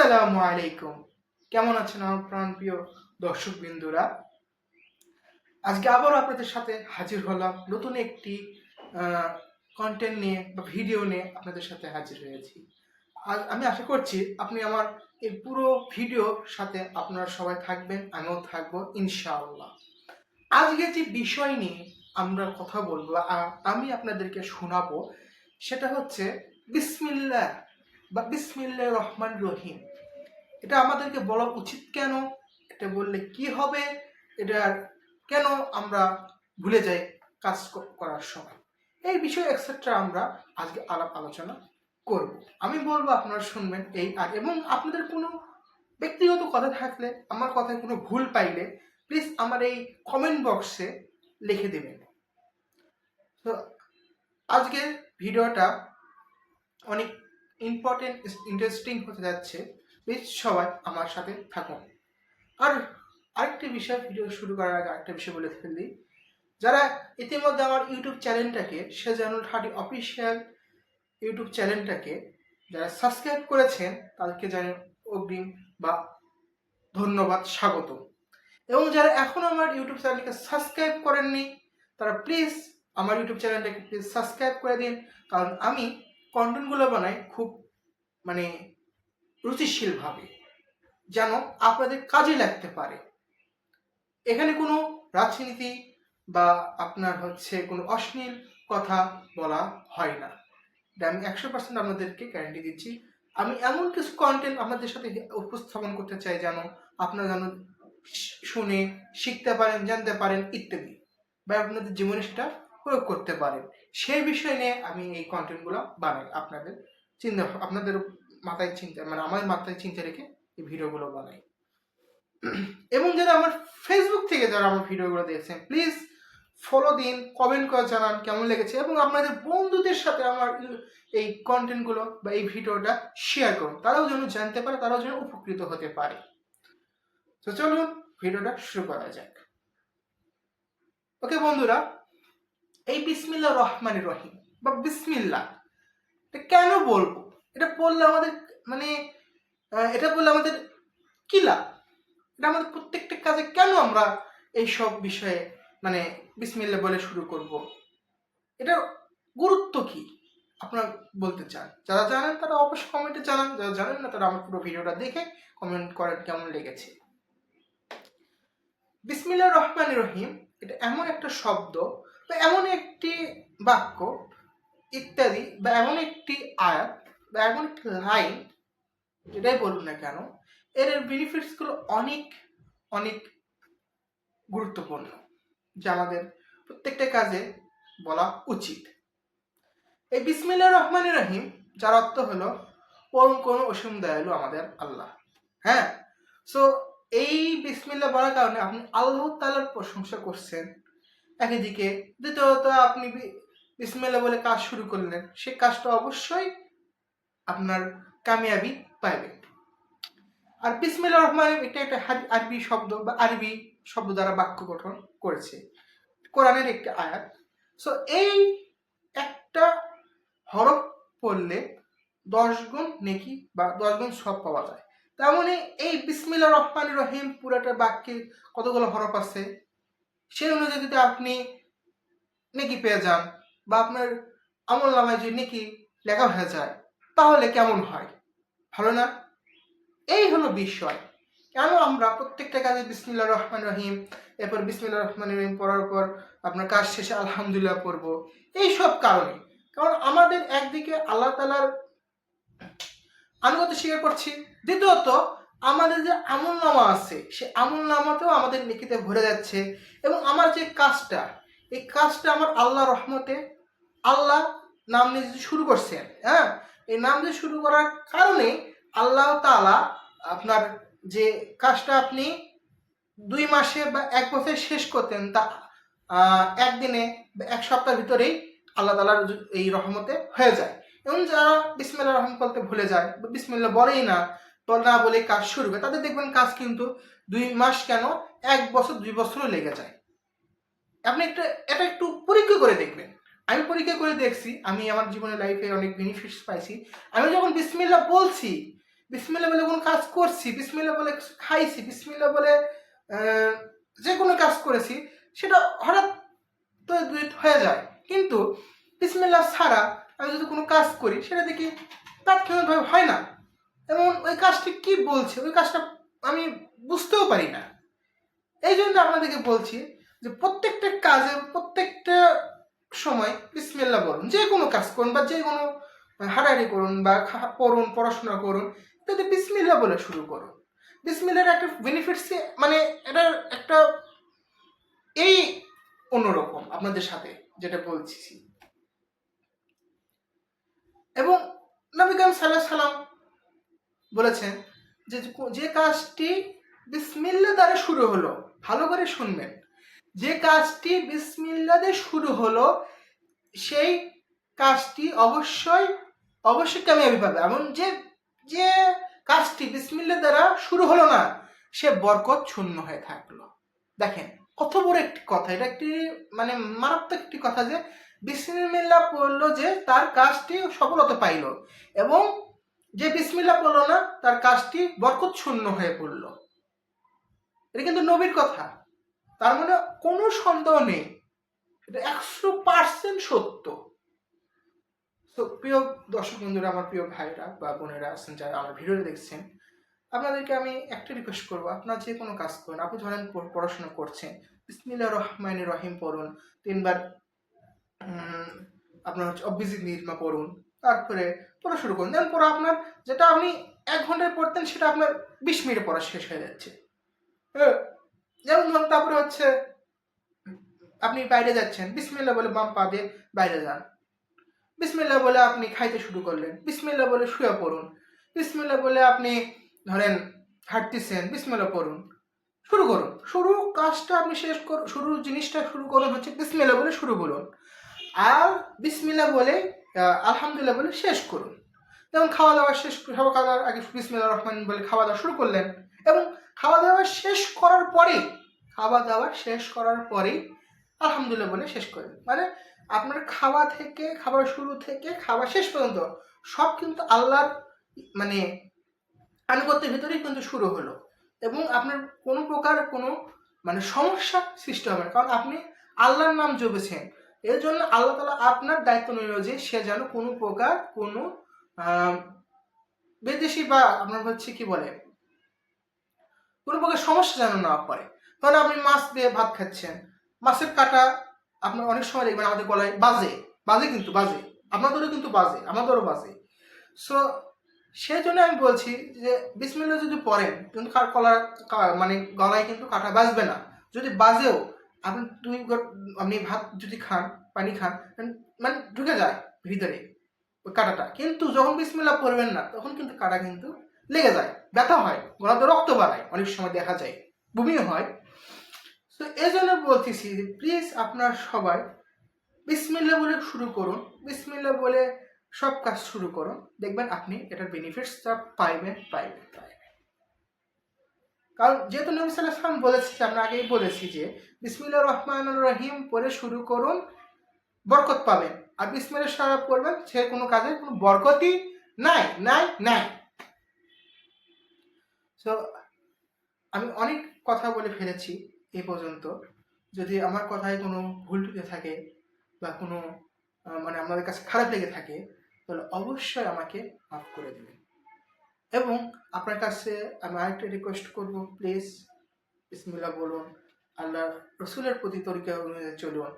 আসসালামু আলাইকুম। কেমন আছেন আমার প্রাণপ্রিয় দর্শক বিন্দুরা আজকে আবারও আপনাদের সাথে হাজির হলাম। নতুন একটি কন্টেন্ট নিয়ে বা ভিডিও নিয়ে আপনাদের সাথে হাজির হয়েছি। আজ আমি আশা করছি আপনি আমার এই পুরো ভিডিওর সাথে আপনারা সবাই থাকবেন, আমিও থাকব, ইনশাআল্লাহ। আজকে যে বিষয় নিয়ে আমরা কথা বলব আমি আপনাদেরকে শোনাবো, সেটা হচ্ছে বিসমিল্লাহ বা বিসমিল্লা রহমান রহিম। এটা আমাদেরকে বলা উচিত কেন? এটা বললে কি হবে? এটা কেন আমরা ভুলে যাই কাজ করার সময়? এই বিষয় এক্সেট্রা আমরা আজকে আলাপ আলোচনা করব। আমি বলব আপনারা শুনবেন এই আর, এবং আপনাদের কোনো ব্যক্তিগত কথা থাকলে, আমার কথায় কোনো ভুল পাইলে প্লিজ আমার এই কমেন্ট বক্সে লিখে দেবেন। তো আজকের ভিডিওটা অনেক ইম্পর্টেন্ট ইন্টারেস্টিং হতে যাচ্ছে। প্লিজ সবাই আমার সাথে থাকুন আর আরেকটি বিষয় ভিডিও শুরু করার আগে আরেকটা বিষয় বলে ফেলি যারা ইতিমধ্যে আমার ইউটিউব চ্যানেলটাকে সে সেজানুল থার্টি অফিসিয়াল ইউটিউব চ্যানেলটাকে যারা সাবস্ক্রাইব করেছেন, তাদেরকে জানি অগ্রিম বা ধন্যবাদ, স্বাগত। এবং যারা এখনও আমার ইউটিউব চ্যানেলকে সাবস্ক্রাইব করেননি, তারা প্লিজ আমার ইউটিউব চ্যানেলটাকে প্লিজ সাবস্ক্রাইব করে দিন। কারণ আমি কন্টেন্টগুলো বানাই খুব মানে রুচিশীলভাবে যেন আপনাদের কাজে লাগতে পারে। এখানে কোনো রাজনীতি বা আপনার হচ্ছে কোনো অশ্লীল কথা বলা হয় না। এটা আমি একশো পার্সেন্ট আপনাদেরকে গ্যারান্টি দিচ্ছি, আমি এমন কিছু কন্টেন্ট আপনাদের সাথে উপস্থাপন করতে চাই যেন আপনারা যেন শুনে, শিখতে পারেন, জানতে পারেন ইত্যাদি, বা আপনাদের জীবনে সেটা প্রয়োগ করতে পারেন। সেই বিষয় নিয়ে আমি এই কন্টেন্টগুলো বানাই। আপনাদের চিন্তা, আপনাদের মাথায় চিন্তা মানে আমার মাথায় চিন্তা রেখে এই ভিডিওগুলো বানাই। এবং যারা আমার ফেসবুক থেকে যারা আমার ভিডিওগুলো দেখছেন প্লিজ ফলো দিন কমেন্ট করে জানান কেমন লেগেছে এবং আপনাদের বন্ধুদের সাথে আমার এই কন্টেন্টগুলো বা এই ভিডিওটা শেয়ার করুন। তারাও যেন জানতে পারে, তারাও যেন উপকৃত হতে পারে। তো চলুন, ভিডিওটা শুরু করা যাক। ওকে বন্ধুরা, এই বিসমিল্লা রহমান রহিম বা বিসমিল্লা কেন বলব? এটা বললে আমাদের মানে এটা বললে আমাদের কি লাভ? এটা আমাদের প্রত্যেকটা কাজে কেন আমরা এই সব বিষয়ে মানে বিসমিল্লা বলে শুরু করব? এটার গুরুত্ব কি? আপনারা বলতে চান। যারা জানেন তারা অবশ্যই কমেন্টে জানান। যারা জানেন না তারা আমার পুরো ভিডিওটা দেখে কমেন্ট করেন কেমন লেগেছে। বিসমিল্লা রহমান রহিম, এটা এমন একটা শব্দ বা এমন একটি বাক্য, ইত্যাদি বা এমন একটি আয়াত এমন একটি যেটাই বলুন না কেন, এর বেনিফিটসগুলো অনেক অনেক গুরুত্বপূর্ণ, যা আমাদের প্রত্যেকটা কাজে বলা উচিত। এই বিসমিল্লা রহমান রহিম, যার অর্থ হলো পরম কোনো অসীম দয়ালু আমাদের আল্লাহ। হ্যাঁ? সো এই বিসমিল্লা বলার কারণে আপনি আল্লাহ তালার প্রশংসা করছেন। একদিকে, দ্বিতীয়ত আপনি বিসমিল্লা বলে কাজ শুরু করলেন, সে কাজটা অবশ্যই আপনার কামিয়াবি পাইবে। আর বিসমিল্লা রহমান এটা একটা আরবি শব্দ বা আরবি শব্দ দ্বারা বাক্য গঠন করেছে। কোরআনের একটি আয়াত। সো এই একটা হরফ পড়লে দশ গুণ নেকি বা দশ গুণ সব পাওয়া যায়। তেমনি এই বিসমিল্লা রহমান রহিম পুরাটা বাক্যে কতগুলো হরফ আছে? সেই অনুযায়ী যদি আপনি নেকি পেয়ে যান বা আপনার আমল নামায় যদি নেকি লেখা হয়ে যায় তাহলে কেমন হয়? ভালো না? এই হলো বিষয়। কেন আমরা প্রত্যেকটা কাজে বিসমিল্লা রহমান রহিম, এরপর বিসমিল্লা রহমান রহিম পড়ার পর আপনার কাজ শেষে আলহামদুলিল্লাহ পড়ব? এই সব কারণে। কারণ আমাদের একদিকে আল্লাহ তালার আনুগত্য স্বীকার করছি। দ্বিতীয়ত, আমাদের যে আমল নামা আছে, সে আমল নামাতেও আমাদের নেকিতে ভরে যাচ্ছে এবং আমার যে কাজটা, এই কাজটা আমার আল্লাহ রহমতে আল্লাহ নাম নিয়ে শুরু করছেন হ্যাঁ? এই নাম দিয়ে শুরু করার কারণে আল্লাহ তাআলা আপনার যে কাজটা আপনি দুই মাসে বা এক বছরে শেষ করতেন তা একদিনে এক সপ্তাহের ভিতরেই আল্লাহ তালার এই রহমতে হয়ে যায়। এবং যারা বিসমিল্লা রহমান বলতে ভুলে যায় বিসমিল্লা বলেই না না বলে কাজ শুরু করে, তাদের দেখবেন কাজ কিন্তু দুই মাস কেন? এক বছর, দুই বছরও লেগে যায়। আপনি একটা, এটা একটু পরীক্ষা করে দেখবেন। আমি পরীক্ষা করে দেখছি, আমি আমার জীবনের লাইফে অনেক বেনিফিটস পাইছি। আমি যখন বিসমিল্লা বলছি বিসমিল্লা বলে কোনো কাজ করছি বিসমিল্লা বলে খাইছি বিসমিল্লা বলে যে কোনো কাজ করেছি, সেটা হঠাৎ তো হয়ে যায়। কিন্তু বিসমিল্লা ছাড়া আমি যদি কোনো কাজ করি, সেটা দেখি তাৎক্ষণিকভাবে হয় না। এবং ওই কাজটি কি বলছে? ওই কাজটা আমি বুঝতেও পারি না। এই জন্য আপনাদেরকে বলছি যে প্রত্যেকটা কাজে, প্রত্যেকটা সময় বিসমিল্লা বলুন, যে কোনো কাজ করুন বা যে কোনো হাঁটাহাঁটি করুন বা পড়ুন, পড়াশোনা করুন, তাতে বিসমিল্লা বলে শুরু করুন। বিসমিল্লার একটা বেনিফিটস মানে এটার একটা এই অন্যরকম আপনাদের সাথে যেটা বলছি। এবং নবী কালাম সাল্লাহ সাল্লাম বলেছেন যে যে কাজটি বিসমিল্লা দ্বারা শুরু হলো, ভালো করে শুনবেন। যে কাজটি বিসমিল্লা দিয়ে শুরু হলো, সেই কাজটি অবশ্যই অবশ্যই কামিয়াবি পাবে। এমন যে যে কাজটি বিসমিল্লা দ্বারা শুরু হলো না, সে বরকত শূন্য হয়ে থাকল। দেখেন, কত বড় একটি কথা। এটা একটি মানে মারাত্মক একটি কথা যে, বিসমিল্লা পড়ল যে তার কাজটি সফলতা পাইল এবং যে বিসমিল্লা পড়ল না, তার কাজটি বরকত শূন্য হয়ে পড়ল। এটা কিন্তু নবীর কথা। তার মানে কোনো সন্দেহ নেই। এটা একশো পার্সেন্ট সত্য। তো প্রিয় দর্শক বন্ধুরা আমার প্রিয় ভাইরা বা বোনেরা আছেন যারা আমার ভিডিওটা দেখছেন আপনাদেরকে আমি একটা রিকোয়েস্ট করব। আপনারা যে কোনো কাজ করুন আপনি ধরেন পড়াশোনা করছেন বিসমিল্লা রহমান রহিম পড়ুন তিনবার আপনার হচ্ছে অভিজিৎ নির্মা পড়ুন তারপরে পড়া শুরু করুন। দেন পরে আপনার যেটা আপনি এক ঘন্টায় পড়তেন সেটা আপনার বিশ মিনিটে পড়া শেষ হয়ে যাচ্ছে। হ্যাঁ, যেমন ধরুন তারপরে হচ্ছে আপনি বাইরে যাচ্ছেন বিসমিল্লা বলে বাম পা দিয়ে বাইরে যান। বিসমিল্লা বলে আপনি খাইতে শুরু করলেন বিসমিল্লা বলে শুয়ে পড়ুন বিসমিল্লা বলে আপনি ধরেন হাঁটতেছেন বিসমিল্লা পড়ুন, শুরু করুন। শুরু কাজটা আপনি শেষ করুন, শুরু জিনিসটা শুরু করুন হচ্ছে বিসমিল্লা বলে শুরু করুন আর বিসমিল্লা বলে আলহামদুলিল্লাহ বলে শেষ করুন। যেমন খাওয়া দাওয়া শেষ, খাওয়া দাওয়ার আগে বিসমিল্লা রহমান বলে খাওয়া দাওয়া শুরু করলেন এবং খাওয়া দাওয়া শেষ করার পরেই খাওয়া দাওয়া শেষ করার পরেই আলহামদুলিল্লাহ বলে শেষ করেন মানে আপনার খাওয়া থেকে খাবার শুরু থেকে, খাওয়া শেষ পর্যন্ত সব কিন্তু আল্লাহর মানে আনুগত্যের ভিতরেই কিন্তু শুরু হলো। এবং আপনার কোনো প্রকার কোনো মানে সমস্যা সৃষ্টি হবে না। কারণ আপনি আল্লাহর নাম জপেছেন। এর জন্য আল্লাহ তালা আপনার দায়িত্ব নিল যে সে যেন কোনো প্রকার কোনো বিদেশি বা আপনার হচ্ছে কি বলে কোনো প্রকার সমস্যা যেন না পড়ে। কারণ আপনি মাছ দিয়ে ভাত খাচ্ছেন, মাছের কাটা আপনার অনেক সময় দেখবেন আমাদের গলায় বাজে বাজে কিন্তু বাজে, আপনাদেরও কিন্তু বাজে, আমাদেরও বাজে। সো সেই জন্য আমি বলছি যে বিসমিল্লা যদি পড়েন, কিন্তু কার কলার মানে গলায় কিন্তু কাটা বাজবে না। যদি বাজেও আপনি দুই আপনি ভাত যদি খান, পানি খান মানে ঢুকে যায় ভিতরে ওই কাটাটা। কিন্তু যখন বিসমিল্লা পড়বেন না, তখন কিন্তু কাটা কিন্তু লেগে যায়, ব্যথা হয় গলাতে রক্ত বাড়ায়, অনেক সময় দেখা যায়, বমিও হয়। তো এই জন্য বলতেছি যে প্লিজ আপনার সবাই বিসমিল্লা বলে শুরু করুন, বিসমিল্লা বলে সব কাজ শুরু করুন, দেখবেন আপনি এটার বেনিফিটসটা পাইবেন পাইবেন কারণ যেহেতু নবী সাল্লাহ সাল্লাম বলেছি আমরা আগেই বলেছি যে বিসমিল্লা রহমান রহিম পরে শুরু করুন, বরকত পাবেন। আর বিসমিল্লা সারা পড়বেন, সে কোনো কাজে কোনো বরকতই নাই নাই নাই। সো আমি অনেক কথা বলে ফেলেছি এই পর্যন্ত। যদি আমার কথায় কোনো ভুল টুকে থাকে বা কোনো মানে আমাদের কাছে খারাপ লেগে থাকে, তাহলে অবশ্যই আমাকে মাফ করে দেবেন। এবং আপনার কাছে আমি আরেকটা রিকোয়েস্ট করব প্লিজ বিসমিল্লাহ বলুন, আল্লাহ রসুলের প্রতি তরিকা অনুযায়ী চলুন,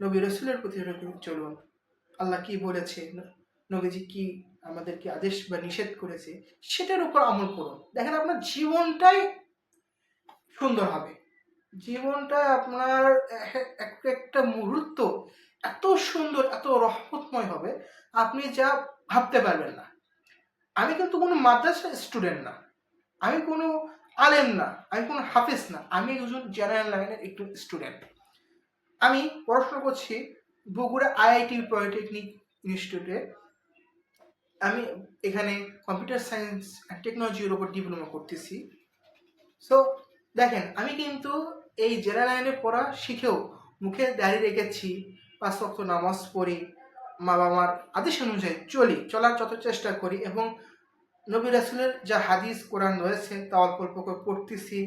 নবী রসুলের প্রতি চলুন। আল্লাহ কি বলেছে? নবীজি কি আমাদেরকে আদেশ বা নিষেধ করেছে, সেটার উপর আমল করুন। দেখেন আপনার জীবনটাই সুন্দর হবে। জীবনটা আপনার এক- এক- একটা মুহূর্ত এত সুন্দর, এত রহমতময় হবে, আপনি যা ভাবতে পারবেন না। আমি কিন্তু কোনো মাদ্রাসা স্টুডেন্ট না। আমি কোনো আলেম না। আমি কোনো হাফিজ না। আমি একজন জেনারেল লাইনের একটু স্টুডেন্ট আমি পড়াশোনা করছি বগুড়া আইআইটি পলিটেকনিক ইনস্টিটিউটে আমি এখানে কম্পিউটার সায়েন্স অ্যান্ড টেকনোলজির উপর ডিপ্লোমা করতেছি। সো দেখেন, আমি কিন্তু এই জেনারেল লাইনে পড়া শিখেও মুখে দাঁড়িয়ে রেখেছি, পাঁচ ওয়াক্ত নামাজ পড়ি, মা বাবার আদেশ অনুযায়ী চলি, চলার যত চেষ্টা করি এবং নবী রাসুলের যা হাদিস, কোরআন রয়েছে তা অল্প অল্প করে পড়তেছি,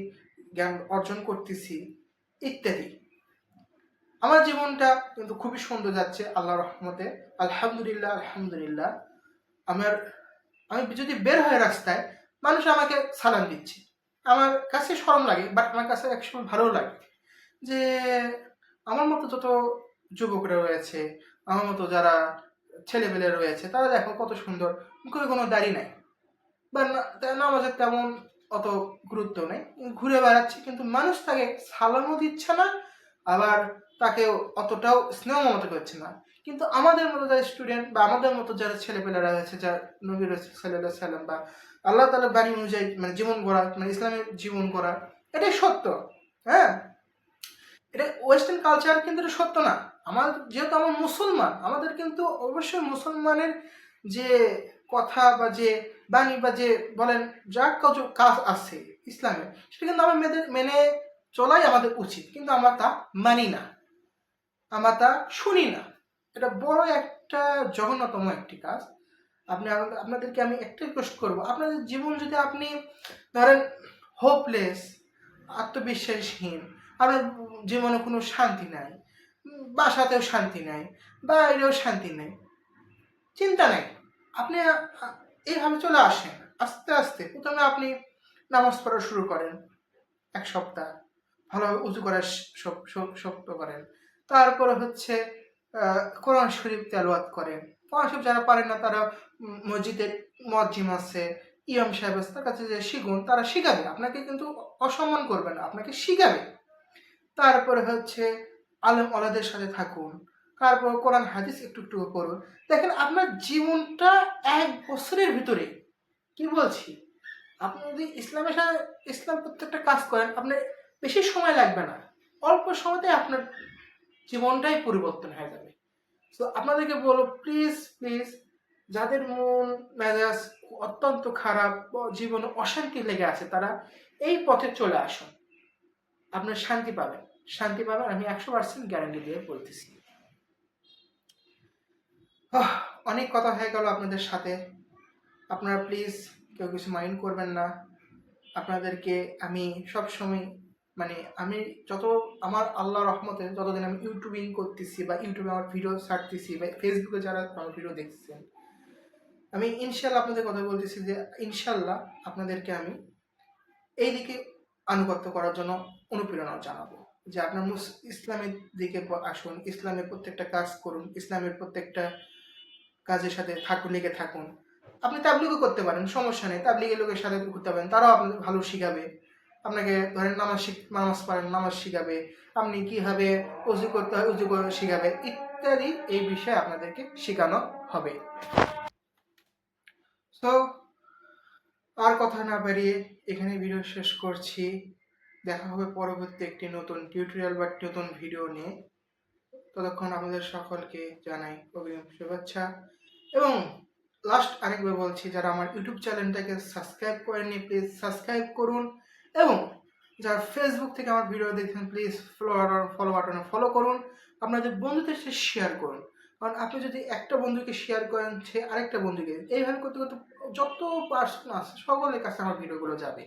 জ্ঞান অর্জন করতেছি, ইত্যাদি। আমার জীবনটা কিন্তু খুবই সুন্দর যাচ্ছে আল্লাহ রহমতে। আলহামদুলিল্লাহ আলহামদুলিল্লাহ। আমার, আমি যদি বের হয় রাস্তায় মানুষ আমাকে সালাম দিচ্ছে। আমার কাছে শরম লাগে বাট আমার কাছে একসময় ভালো লাগে যে আমার মতো যত যুবকরা রয়েছে, আমার মতো যারা ছেলেপেলে রয়েছে, তারা দেখো কত সুন্দর, মুখে কোনো দাড়ি নাই। বা নামাজের তেমন অত গুরুত্ব নেই। ঘুরে বেড়াচ্ছে, কিন্তু মানুষ তাকে সালামও দিচ্ছে না, আবার তাকে অতটাও স্নেহ মমতা করছে না। কিন্তু আমাদের মতো যারা স্টুডেন্ট বা আমাদের মতো যারা ছেলেপেলেরা রয়েছে, যারা নবীর সাল্লাহ সাল্লাম বা আল্লাহ তালার বাণী অনুযায়ী মানে জীবন গড়া মানে ইসলামের জীবন গড়া, এটাই সত্য হ্যাঁ? এটা ওয়েস্টার্ন কালচার কিন্তু এটা সত্য না। আমার, যেহেতু আমার মুসলমান, আমাদের কিন্তু অবশ্যই মুসলমানের যে কথা বা যে বাণী বা যে বলেন যা কাজ কাজ আছে ইসলামের, সেটা কিন্তু আমার মেয়েদের মেনে চলাই আমাদের উচিত, কিন্তু আমরা তা মানি না। আমরা তা শুনি না। এটা বড় একটা জঘন্যতম একটি কাজ। আপনি আপনাদেরকে আমি একটা রিকোয়েস্ট করব। আপনাদের জীবন যদি আপনি ধরেন হোপলেস আত্মবিশ্বাসহীন, আপনার জীবনে কোনো শান্তি নাই, বাসাতেও শান্তি নাই, বাইরেও শান্তি নেই, চিন্তা নেই, আপনি এইভাবে চলে আসেন, আস্তে আস্তে প্রথমে আপনি নামাজ পড়া শুরু করেন, এক সপ্তাহ, ভালোভাবে উঁচু করা শ- শ- শক্ত করেন, তারপরে হচ্ছে কোরআন শরীফ তেলাওয়াত করেন কোরআন শরীফ যারা পারেন না, তারা মসজিদের মজ্জিম আছে ইয়ম সাহেব আছে, তার কাছে যে শিখুন, তারা শিখাবে। আপনাকে কিন্তু অসম্মান করবে না, আপনাকে শিখাবে। তারপরে হচ্ছে আলম আলাদের সাথে থাকুন। তারপর কোরআন, হাদিস একটু একটু করুন দেখেন, আপনার জীবনটা এক বছরের ভিতরে। কি বলছি? আপনি যদি ইসলামের সাথে, ইসলাম প্রত্যেকটা কাজ করেন, আপনার বেশি সময় লাগবে না। অল্প সময়তে আপনার জীবনটাই পরিবর্তন হয়ে যাবে। তো আপনাদেরকে বলো প্লিজ প্লিজ যাদের মন, মেজাজ অত্যন্ত খারাপ জীবনে অশান্তি লেগে আছে, তারা এই পথে চলে আসুন। আপনার শান্তি পাবেন। শান্তি পাবেন, আমি একশো পার্সেন্ট গ্যারান্টি দিয়ে বলতেছি। অনেক কথা হয়ে গেল আপনাদের সাথে। আপনারা প্লিজ কেউ কিছু মাইন্ড করবেন না। আপনাদেরকে আমি সব সময় মানে আমি যত আমার আল্লাহ রহমতে যতদিন আমি ইউটিউবিং করতেছি বা ইউটিউবে আমার ভিডিও ছাড়তেছি বা ফেসবুকে যারা আমার ভিডিও দেখছেন আমি ইনশাল্লাহ আপনাদের কথা বলতেছি যে ইনশাল্লাহ আপনাদেরকে আমি এই দিকে আনুগত্য করার জন্য অনুপ্রেরণা জানাব। যে আপনার মুস, ইসলামের দিকে আসুন, ইসলামের প্রত্যেকটা কাজ করুন, ইসলামের প্রত্যেকটা কাজের সাথে থাকুন, লেগে থাকুন। আপনি তাবলিগও করতে পারেন, সমস্যা নেই, তাবলিগের লোকের সাথে ঘুরতে পারেন, তারাও আপনাকে ভালো শিখাবে। আপনাকে ধরেন নামাজ শিখ, নামাজ পারেন নামাজ শিখাবে, আপনি কীভাবে উজু করতে হয় উজু করে শিখাবে, ইত্যাদি এই বিষয়ে আপনাদেরকে শেখানো হবে। তো আর কথা না বাড়িয়ে এখানে ভিডিও শেষ করছি। দেখা হবে পরবর্তী একটি নতুন টিউটোরিয়াল বা নতুন ভিডিও নিয়ে। ততক্ষণ আমাদের সকলকে জানাই অগ্রিম শুভেচ্ছা। এবং লাস্ট আরেকবার বলছি, যারা আমার ইউটিউব চ্যানেলটাকে সাবস্ক্রাইব করেননি প্লিজ সাবস্ক্রাইব করুন। এবং যারা ফেসবুক থেকে আমার ভিডিও দেখছেন প্লিজ ফলো ফলো বাটনে ফলো করুন। আপনাদের বন্ধুদের সাথে শেয়ার করুন, কারণ আপনি যদি একটা বন্ধুকে শেয়ার করেন, সে আরেকটা বন্ধুকে, এইভাবে করতে করতে যত পার্সন আছে, সকলের কাছে আমার ভিডিওগুলো যাবে।